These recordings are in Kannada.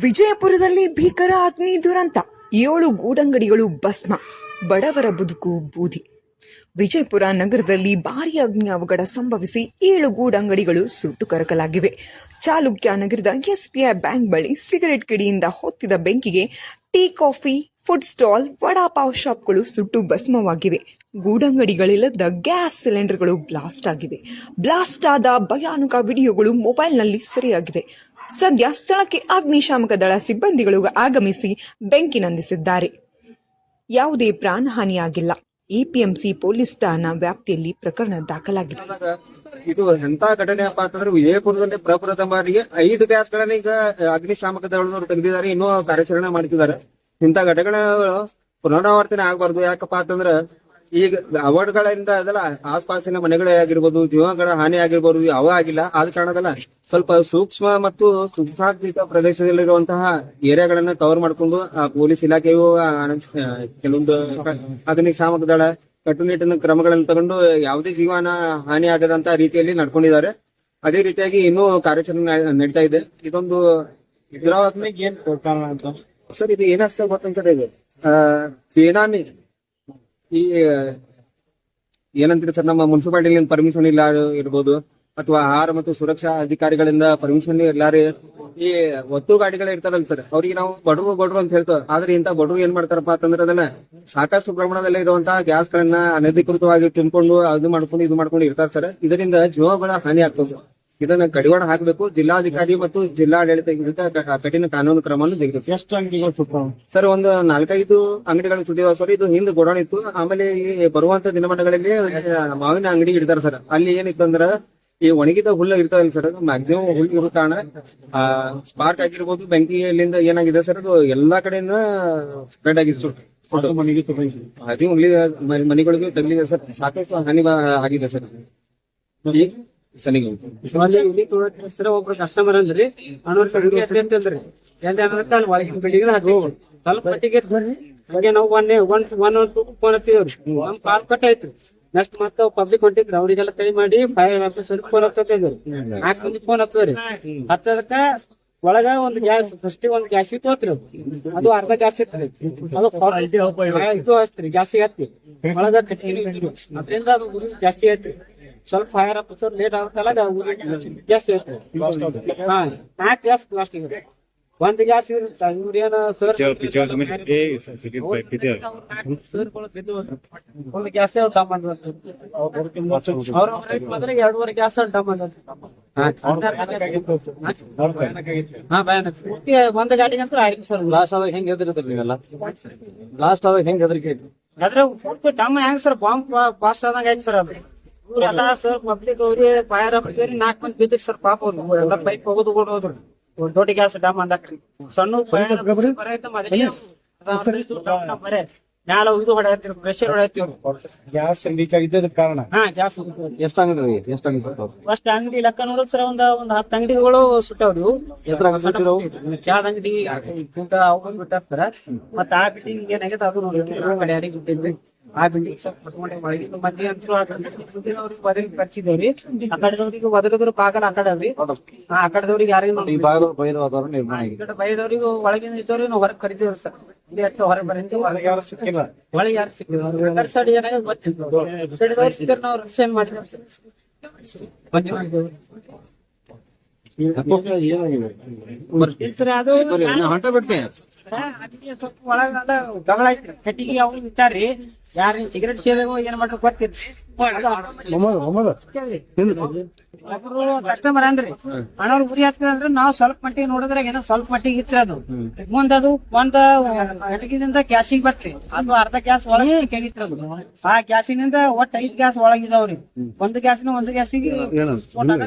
ವಿಜಯಪುರದಲ್ಲಿ ಭೀಕರ ಅಗ್ನಿ ದುರಂತ. ಏಳು ಗೂಡಂಗಡಿಗಳು ಭಸ್ಮ, ಬಡವರ ಬದುಕು ಬೂದಿ. ವಿಜಯಪುರ ನಗರದಲ್ಲಿ ಭಾರೀ ಅಗ್ನಿ ಅವಘಡ ಸಂಭವಿಸಿ ಏಳು ಗೂಡಂಗಡಿಗಳು ಸುಟ್ಟು ಕರಕಲಾಗಿವೆ. ಚಾಲುಕ್ಯ ನಗರದ ಎಸ್ಬಿಐ ಬ್ಯಾಂಕ್ ಬಳಿ ಸಿಗರೆಟ್ ಕಿಡಿಯಿಂದ ಹೊತ್ತಿದ ಬೆಂಕಿಗೆ tea, coffee, food stall vada pav ಶಾಪ್ಗಳು ಸುಟ್ಟು ಭಸ್ಮವಾಗಿವೆ. ಗೂಡಂಗಡಿಗಳಿಲ್ಲದ ಗ್ಯಾಸ್ ಸಿಲಿಂಡರ್ಗಳು ಬ್ಲಾಸ್ಟ್ ಆಗಿವೆ. ಬ್ಲಾಸ್ಟ್ ಆದ ಭಯಾನಕ ವಿಡಿಯೋಗಳು ಮೊಬೈಲ್ನಲ್ಲಿ ಸೆರೆಯಾಗಿವೆ. ಸದ್ಯ ಸ್ಥಳಕ್ಕೆ ಅಗ್ನಿಶಾಮಕ ದಳ ಸಿಬ್ಬಂದಿಗಳು ಆಗಮಿಸಿ ಬೆಂಕಿ ನಂದಿಸಿದ್ದಾರೆ. ಯಾವುದೇ ಪ್ರಾಣಹಾನಿಯಾಗಿಲ್ಲ ಎಪಿಎಂಸಿ ಪೊಲೀಸ್ ಠಾಣಾ ವ್ಯಾಪ್ತಿಯಲ್ಲಿ ಪ್ರಕರಣ ದಾಖಲಾಗಿದೆ. ಇದು ಎಂತ ಘಟನೆ ಅಪ್ಪ ಅಂತಂದ್ರೆ, ವಿಜಯಪುರದಲ್ಲಿ ಪ್ರಪ್ರಥಮ ಬಾರಿಗೆ ಐದು ಗ್ಯಾಸ್ ಗಳನ್ನ ಈಗ ಅಗ್ನಿಶಾಮಕ ದಳದವರು ತೆಗೆದಿದ್ದಾರೆ, ಇನ್ನೂ ಕಾರ್ಯಾಚರಣೆ ಮಾಡ್ತಿದ್ದಾರೆ. ಇಂತ ಘಟನೆಗಳು ಪುನರಾವರ್ತನೆ ಆಗಬಾರ್ದು. ಯಾಕಪ್ಪ ಅಂತಂದ್ರ ಈಗ ಅವಘಡಗಳಿಂದ ಅದಲ್ಲ ಆಸ್ಪಾಸಿನ ಮನೆಗಳೇ ಆಗಿರ್ಬೋದು ಜೀವಗಳ ಹಾನಿ ಆಗಿರ್ಬೋದು ಯಾವ ಆಗಿಲ್ಲ. ಆದ ಕಾರಣದಲ್ಲ ಸ್ವಲ್ಪ ಸೂಕ್ಷ್ಮ ಮತ್ತು ಸುಸಾಧಿತ ಪ್ರದೇಶದಲ್ಲಿರುವಂತಹ ಏರಿಯಾಗಳನ್ನ ಕವರ್ ಮಾಡ್ಕೊಂಡು ಆ ಪೊಲೀಸ್ ಇಲಾಖೆಯು ಕೆಲವೊಂದು ಅಗ್ನಿಶಾಮಕ ದಳ ಕಟ್ಟುನಿಟ್ಟಿನ ಕ್ರಮಗಳನ್ನು ತಗೊಂಡು ಯಾವುದೇ ಜೀವನ ಹಾನಿ ಆಗದಂತ ರೀತಿಯಲ್ಲಿ ನಡ್ಕೊಂಡಿದ್ದಾರೆ. ಅದೇ ರೀತಿಯಾಗಿ ಇನ್ನೂ ಕಾರ್ಯಾಚರಣೆ ನಡೀತಾ ಇದೆ. ಇದೊಂದು ಇದ್ರ ಏನ್ ಅಂತ? ಸರ್ ಇದು ಏನಾಗ್ತದೆ ಗೊತ್ತಂತ ಸರ್ ಇದು? ಆ, ಸೇನಾಮಿ ಈ, ಏನಂತೀರಿ ಸರ್, ನಮ್ಮ ಮುನ್ಸಿಪಾಲಿಟಿ ಪರ್ಮಿಷನ್ ಇಲ್ಲ ಇರ್ಬೋದು, ಅಥವಾ ಆಹಾರ ಮತ್ತು ಸುರಕ್ಷಾ ಅಧಿಕಾರಿಗಳಿಂದ ಪರ್ಮಿಷನ್ ಇಲ್ಲಾರಿ ಈ ಒತ್ತು ಗಾಡಿಗಳೇ ಇರ್ತಾರಲ್ಲ ಸರ್, ಅವ್ರಿಗೆ ನಾವು ಬಡವರು ಬಡವರು ಅಂತ ಹೇಳ್ತೇವೆ. ಆದ್ರೆ ಇಂತ ಬಡವರು ಏನ್ ಮಾಡ್ತಾರಪ್ಪ ಅಂತಂದ್ರೆ ಅದನ್ನ ಸಾಕಷ್ಟು ಪ್ರಮಾಣದಲ್ಲಿ ಇರುವಂತಹ ಗ್ಯಾಸ್ ಗಳನ್ನ ಅನಧಿಕೃತವಾಗಿ ತಿನ್ಕೊಂಡು ಅದು ಮಾಡ್ಕೊಂಡು ಇದು ಮಾಡ್ಕೊಂಡು ಇರ್ತಾರೆ ಸರ್. ಇದರಿಂದ ಜೀವಗಳ ಹಾನಿ ಆಗ್ತದೆ ಇದನ್ನ ಕಡಿವಾಣ ಹಾಕಬೇಕು. ಜಿಲ್ಲಾಧಿಕಾರಿ ಮತ್ತು ಜಿಲ್ಲಾಡಳಿತ ವಿರುದ್ಧ ಕಠಿಣ ಕಾನೂನು ಕ್ರಮವನ್ನು ಎಷ್ಟು ಅಂಗಡಿಗಳು ಸುಟ್ಟಾವ ಸರ್ ಒಂದು ನಾಲ್ಕೈದು ಅಂಗಡಿಗಳು ಸುಟ್ಟಿದಾವ ಸರ್. ಇದು ಹಿಂದೆ ಗೋಡೌನ್ ಇತ್ತು. ಆಮೇಲೆ ಈ ಬರುವಂತ ದಿನಮಾನಗಳಲ್ಲಿ ಮಾವಿನ ಅಂಗಡಿ ಇಡ್ತಾರೆ ಸರ್. ಅಲ್ಲಿ ಏನಿತ್ತು ಅಂದ್ರ ಈ ಒಣಗಿದ ಹುಲ್ಲು ಇರ್ತದಲ್ಲ ಸರ್ ಅದು ಮ್ಯಾಕ್ಸಿಮಮ್ ಹುಲ್ಲು ಇರೋ ಕಾರಣ ಸ್ಪಾರ್ಕ್ ಆಗಿರ್ಬೋದು ಬೆಂಕಿಯಲ್ಲಿಂದ ಏನಾಗಿದೆ ಸರ್ ಅದು ಎಲ್ಲಾ ಕಡೆಯಿಂದ ಸ್ಪ್ರೆಡ್ ಆಗಿತ್ತು ಸರ್. ಅದು ಮನೆಗಳಿಗೂ ತಗಲಿದೆ ಸರ್. ಸಾಕಷ್ಟು ಹಾನಿ ಆಗಿದೆ ಸರ್. ಸನಿಗೆ ಇಲ್ಲಿ ತೊಗೊಳಕ್ ಹೆಸರು ಒಬ್ರು ಕಸ್ಟಮರ್ ಅಂದ್ರಿ ಅಣ್ಣವ್ರ ಕಡೆಗೆ ಅತ್ತೆ ಅಂತಂದ್ರಿ ಎಂತ ಅನ್ನದಕ್ಕ ಅಲ್ಲಿ ಒಳಗಿನ ಬಿಲ್ಡಿಂಗ್ ಹಾಕಿ ಸ್ವಲ್ಪ ಮಟ್ಟಿಗೆ ಹಂಗೆ ನಾವು one one one one two phone ಹತ್ತಿದವ್ರಿ ನಮ್ ಕಾಲ್ ಕಟ್ ಆಯ್ತು. ನೆಕ್ಸ್ಟ್ ಮತ್ತೆ ಪಬ್ಲಿಕ್ ಹೊಂಟಿದ್ರು. ಅವ್ರಿಗೆಲ್ಲ ಕೈ ಮಾಡಿ ಫೈರ್ ಆಫೀಸರ್ ಫೋನ್ ಹತ್ತಿದ್ರು ನಾಲ್ಕು ಮಂದಿ ಫೋನ್ ಹತ್ತದ್ರಿ ಹತ್ತದಕ್ಕ ಒಳಗ ಒಂದ್ ಗ್ಯಾಸ್ ಫಸ್ಟ್ ಒಂದ್ ಗ್ಯಾಸ್ ಇತ್ತು ಹೋತ್ರಿ. ಅದು. ಅದು ಅರ್ಧ ಗ್ಯಾಸ್ ಇತ್ತು. ಅದು ಫಾರ್- ಇದು ಹಚ್ತ್ರಿ. ಗ್ಯಾಸ್ ಹತ್ತಿ. ಒಳಗ ಕಟ್ಟಿ ಅದರಿಂದ ಅದು ಜಾಸ್ತಿ ಆಯ್ತು. ಸ್ವಲ್ಪ ಫೈರ್ ಆಫೀಸರ್ ಲೇಟ್ ಆಗುತ್ತಲ್ಲ ಆಯ್ತು ಹಾ ನಾಲ್ಕು ಗ್ಯಾಸ್ ಲಾಸ್ಟ್ ಒಂದ್ ಗ್ಯಾಸ್ ಇವ್ರೇನ ಸರ್ ಒಂದು ಗ್ಯಾಸ್ ಡಮ್ ಅವ್ರ ಎರಡೂವರೆ ಗ್ಯಾಸ್ ಡಮ್ ಒಂದ್ ಗಾಡಿಗಂತೂ ಆಯ್ತು ಸರ್. ಲಾಸ್ಟ್ ಆದಾಗ ಹೆಂಗ್ ಹೆದರಿದ್ರಿ ನೀವೆಲ್ಲ? ಲಾಸ್ಟ್ ಆದಾಗ ಹೆಂಗ್ ಹೆದರಿಕೆ ಅದ್ರ ಪೂರ್ತಿ ಡಮ್ ಹೆಂಗ್ ಸರ್? ಬಾಂಬ್ ಫಾಸ್ಟ್ ಆದಂಗ ಆಯ್ತು ಸರ್ ಅದು. ಸರ್ ಪಬ್ಲಿಕ್ ಅವ್ರಿ ಫೈರ್ ಆಫೀಸರ್ ನಾಲ್ಕು ಮಂದಿ ಬಿದ್ದಿರಿ ಸರ್ ಪಾಪ ಅವ್ರು. ಎಲ್ಲ ಪೈಪ್ ಹೋಗೋದು ಹೋದ್ರು ಒಂದ್ ದೊಡ್ಡ ಗ್ಯಾಸ್ ಡ್ಯಾಮ್ ಅಂದಾಕ್ರಿ. ಸಣ್ಣ ಬರೇ ಮ್ಯಾಲ ಇದು ಹೊಡೆಯತ್ತಿರ ಪ್ರೆಷರ್ ಹೊಡೆಯತ್ತಿವ್ರು ಗ್ಯಾಸ್ ಲೀಕ್ ಕಾರಣ? ಹಾ ಗ್ಯಾಸ್ ಎಷ್ಟ್ ಅಂಗಡಿ ಎಷ್ಟ್ ಅಂಗಡಿ ಫಸ್ಟ್ ಅಂಗಡಿ ಲೆಕ್ಕ ನೋಡಿದ್ ಸರ್ ಒಂದ್ ಒಂದ್ ಹತ್ತು ಅಂಗಡಿಗಳು ಸುಟ್ಟವ್ರು? ಚಾದ ಅಂಗಡಿ ಅವು ಬಿಟ್ಟಾರ ಮತ್ತ ಆ ಬಿಟ್ಟಿಂಗ್ ಏನಾಗೈತೆ ಅದು ನೋಡಿ ಕಡೆ ಯಾರಿಗೆ ಬಿಟ್ಟಿದ್ವಿ ಆ ಬಿಲ್ಡಿಂಗ್ ಸ್ವಲ್ಪ ಕಟ್ಕೊಂಡೆ ಒಳಗಿನ ಮಂದಿ ಅಂತೂ ಅವ್ರಿಗೆ ಬದಲಿಗೆ ಆ ಕಡೆದವ್ರಿಗೆ ಆ ಕಡೆ ಅವ್ರಿ ಆ ಕಡೆದವ್ರಿಗೆ ಯಾರಿಗೂ ಈ ನಿರ್ಮಾಣ ಕಡೆ ಬೈದವ್ರಿಗೆ ಒಳಗಿನ ಇದ್ದವ್ರಿಗೆ ನಾವು ಹೊರಗೆ ಕರಿತೀವ್ರಿ ಸರ್. ಇಲ್ಲಿ ಎಷ್ಟು ಹೊರಗೆ ಯಾರು ಸಿಕ್ಕಿಲ್ಲ. ಒಳಗೆ ಯಾರು ಸಿಕ್ಕಿಲ್ಲ. ಸೈಡ್ ಏನಾಗ ಗೊತ್ತಿಲ್ಲ. ನಾವು ಮಾಡಿದ್ವಿ ಸರ್? ಹೊಂಟ ಒಳಗ ಕಟ್ಟಿಗೆ ಅವ್ರು ಇಟ್ಟಾರಿ ಯಾರ ಸಿಗರೇಟ್ ಸೇದೋ ಏನ್ ಮಾಡ್ರಿ ಗೊತ್ತಿರ್ರಿ ಕಸ್ಟಮರ್ ಅಂದ್ರಿ ಹಣವ್ರು ಗುರಿ ಹಾಕ್ತದ ಅಂದ್ರೆ ನಾವ್ ಸ್ವಲ್ಪ ಮಟ್ಟಿಗೆ ನೋಡಿದ್ರೆ ಏನೋ ಸ್ವಲ್ಪ ಮಟ್ಟಿಗೆ ಇತ್ರಿ ಅದು. ಮುಂದ ಅದು ಒಂದ್ ಅಟಗಿದಿಂದ ಗ್ಯಾಸಿಗೆ ಬತ್ರಿ. ಅದು ಅರ್ಧ ಗ್ಯಾಸ್ ಒಳಗೆ ಕೆಗಿತ್ರಿ ಅದು. ಆ ಗ್ಯಾಸಿನಿಂದ ಒಟ್ಟ ಐದ್ ಗ್ಯಾಸ್ ಒಳಗಿದಾವ್ರಿ. ಒಂದ್ ಗ್ಯಾಸಿನ ಒಂದ್ ಗ್ಯಾಸಿಗೆ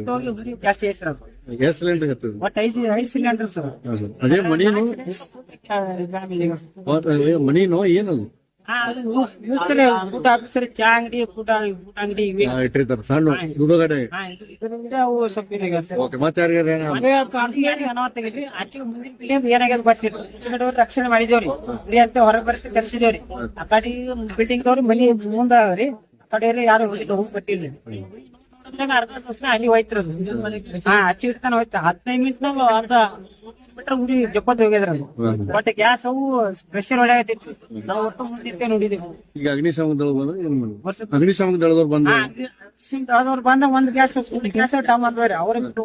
ಹೋಗಿ ಉರಿ ಜಾಸ್ತಿ ಐತ್ರಿ ಗ್ಯಾಸ್ ಸಿಲಿಂಡರ್ ಒಟ್ಟ ಐದು ಐದು ಸಿಲಿಂಡರ್ ಸರ್. ಅದೇ ಮಣಿನು ಮಣಿನೋ ಏನದು. ಊಟ ಚಾ ಅಂಗಡಿ ಊಟ ಊಟ ಅಂಗಡಿ ಇವೆ. ಇಟ್ಟಿರ್ತಾರ ಸಣ್ಣ ಅವು ಸ್ವಲ್ಪ ಮತ್ತೆ ಆಚೆಗೆ ಮುಂದಿನ ಪೀಳಿಗೆ ಏನಾಗ್ಯದ ಗೊತ್ತಿಲ್ಲ. ರಕ್ಷಣೆ ಮಾಡಿದೇವ್ರಿ ಅಂತ ಹೊರಗೆ ಬರ್ತಿ ಕರ್ಸಿದೇವ್ರಿ ಆ ಕಡೆ ಬಿಲ್ಡಿಂಗ್ ದವ್ರು ಮನಿ ಮುಂದ ಅದ್ರಿ ಆ ಕಡೆ ಯಾರು ಹೋಗಿಲ್ಲ ಹೋಗಿ ಕೊಟ್ಟಿಲ್ರಿ ಅದ್ರಾಗ ಅರ್ಧ ವರ್ಷ ಅಲ್ಲಿ ಹೋಯ್ತಿರೋದು ಹಾ ಹಚ್ಚಿ ಇಡ್ತಾನ ಹೋಯ್ತ ಹದಿನೈದು ಮಿನಿಟ್ ನಾಗ ಅರ್ಧ ಬಿಟ್ರೆ ಉಡಿ ಜಪ್ಪತ್ ಹೋಗ್ಯದ್ರ ಬಟ್ ಗ್ಯಾಸ್ ಅವು ಪ್ರೆಷರ್ ಹೊಡೆಯತ್ತಿತ್ತು ನಾವು ಒಟ್ಟು ಮುಂದಿತ್ತೆ ನೋಡಿದೆವು. ಈಗ ಅಗ್ನಿಶಾಮಕ ದಳ ಬಂದ್ರೆ ಏನ್ ಮಾಡಿ ವರ್ಷ ಅಗ್ನಿಶಾಮಕ ದಳದವ್ರು ಬಂದು ಬಂದ ಒಂದ್ ಗ್ಯಾಸ್ ಗ್ಯಾಸ್ ಟಮ್ ಅಂದ್ರಿ ಅವ್ರ ಬಿಟ್ಟು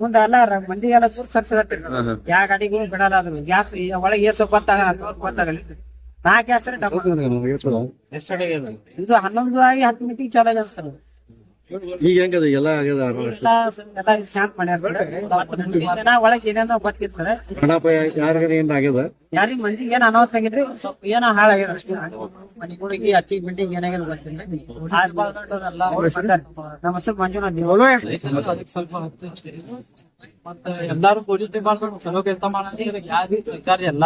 ಮುಂದ ಎಲ್ಲ ಮಂದಿ ಎಲ್ಲ ದೂರ ಸರ್ಸತ್ತಿ ಯಾವ ಗಾಡಿಗಳು ಬಿಡಲ್ಲ ಅದ್ರ ಗ್ಯಾಸ್ ಒಳಗೆ ಏಸು ಗೊತ್ತಾಗಲ್ಲ ಗೊತ್ತಾಗಲಿ ನಾ ಗ್ಯಾಸ್ ಇದು ಹನ್ನೊಂದು ಆಗಿ ಹತ್ತು ಮಿನಿಟಿಗೆ ಚಾಲು ಆಗ್ಯದ ಸರ್ ಈಗ ಹೆಂಗದ? ಎಲ್ಲ ಆಗ್ಯದ ಒಳಗೆ ಏನೇನೋ ಗೊತ್ತಿರ್ತಾರೆ. ಹಣಪ ಯಾರಿಗಾರ ಏನ್ ಆಗ್ಯದ? ಯಾರಿಗ ಮಂದಿಗೆ ಏನ್ ಅನಾಹುತ ಆಗಿದ್ರಿ? ಸ್ವಲ್ಪ ಏನೋ ಹಾಳಾಗ್ಯದ ಅಷ್ಟೇ. ಮನೆಗಳಿಗೆ ಹಚ್ಚಿಗೆ ಬಿಲ್ಡಿಂಗ್ ಏನಾಗ್ಯದ ಗೊತ್ತಿಲ್ಲ. ನಮ್ಮ ಹೆಸರು ಮಂಜುನಾಥ್ ಸ್ವಲ್ಪ ಮತ್ತೆ ಎಲ್ಲಾರು ಪೊಲೀಸ್ ಡಿಪಾರ್ಟ್ಮೆಂಟ್ ಚಲೋ ಕೆಲಸ ಮಾಡಿ ಯಾರು ಸರ್ಕಾರ ಎಲ್ಲ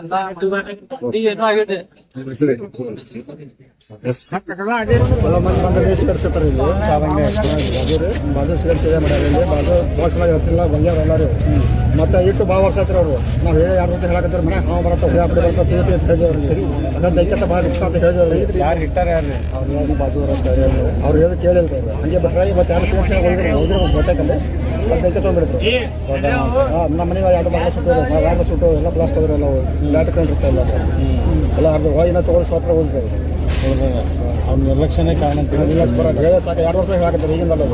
ಎಲ್ಲ ಏನೋ ಆಗಿದೆ. ಕರ್ಸತ್ತಾರ ಇಲ್ಲಿ ಅದೇ ಬಾಜು ಸಿಗರ್ಸಿದೆ ಮಾಡ್ಯಾರ ಇಲ್ಲಿ ಬಾಜು ಬಾಕ್ಸ್ನಾಗ ಇರ್ತಿಲ್ಲ ಬಂದ್ಯಾರ ಎಲ್ಲರೂ ಮತ್ತೆ ಇಟ್ಟು ಭಾಳ ವರ್ಷ ಹತ್ರ ಅವರು. ನಾವು ಹೇಳಿ ಯಾರ ಜೊತೆ ಹೇಳಕತ್ತಿರ ಮನೆ ಹಾವು ಬರತ್ತ ಹುಳಿ ಹಾಕಿ ಬರತ್ತ ಪಿ ಪಿ ಅಂತ ಹೇಳಿದ್ರು ಸರಿ ಅದನ್ನ ದೈಕತ್ತ ಭಾಳ ಇಷ್ಟ ಅಂತ ಹೇಳಿದ್ರು ಯಾರು ಇಟ್ಟಾರೆ ಯಾರು ಅವ್ರು ಯಾರು ಅಂತ ಹೇಳಿದ್ರು. ಅವ್ರು ಹೇಳಿ ಕೇಳಿಲ್ಲ ಅವ್ರು. ಹಂಗೆ ಬಿಟ್ರೆ ಇವತ್ತು ಯಾರು ಸುರಕ್ಷೆ ಹೋಗಿದ್ರು ಹೋಗಿದ್ರು ಗೊತ್ತಾಕಂದ್ರೆ ಮತ್ತೆ ದೈತ್ಯ ತೊಗೊಂಡ್ಬಿಡ್ತು ನಮ್ಮ ಮನೆ ಎರಡು ಮನೆ ಸುಟ್ಟು ಎರಡು ಸುಟ್ಟು ಎಲ್ಲ ಬ್ಲಾಸ್ಟ್ ಹೋದ್ರೆ ಎಲ್ಲ ಲಾಟ್ ಕಂಡಿರ್ತಾ ಇಲ್ಲ ಎಲ್ಲ ಅರ್ಧ ಹೋಗಿನ ತೊಗೊಳ್ಳಿ ಸಾತ್ರ ಹೋಗಿದ್ರು ಅವ್ನ ನಿರ್ಲಕ್ಷ್ಯನೇ ಕಾರಣ ಅಂತ ನಿರ್ಲಕ್ಷ್ಯ ಬರೋದು. ಸಾಕು ಎರಡು ವರ್ಷ ಹೇಳಕತ್ತಾರೆ ಈಗಿಂದ ಅಲ್ಲ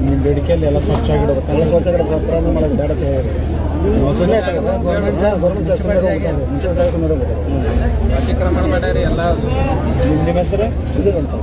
ನಿಮ್ಮ ಬೇಡಿಕೆಯಲ್ಲಿ ಎಲ್ಲ ಸ್ವಚ್ಛಾಗಿಡೋದು ಎಲ್ಲ ಸ್ವಚ್ಛ ಆಗಿಡಬೇಕು ಮಾಡೋದು ಬೇಡ ಅಂತ ಅತಿಕ್ರಮಣ ಮಾಡ್ಯಾರಿ ಎಲ್ಲ ನಿಮ್ಮ ಹೆಸರು? ಇದು ಅಂತ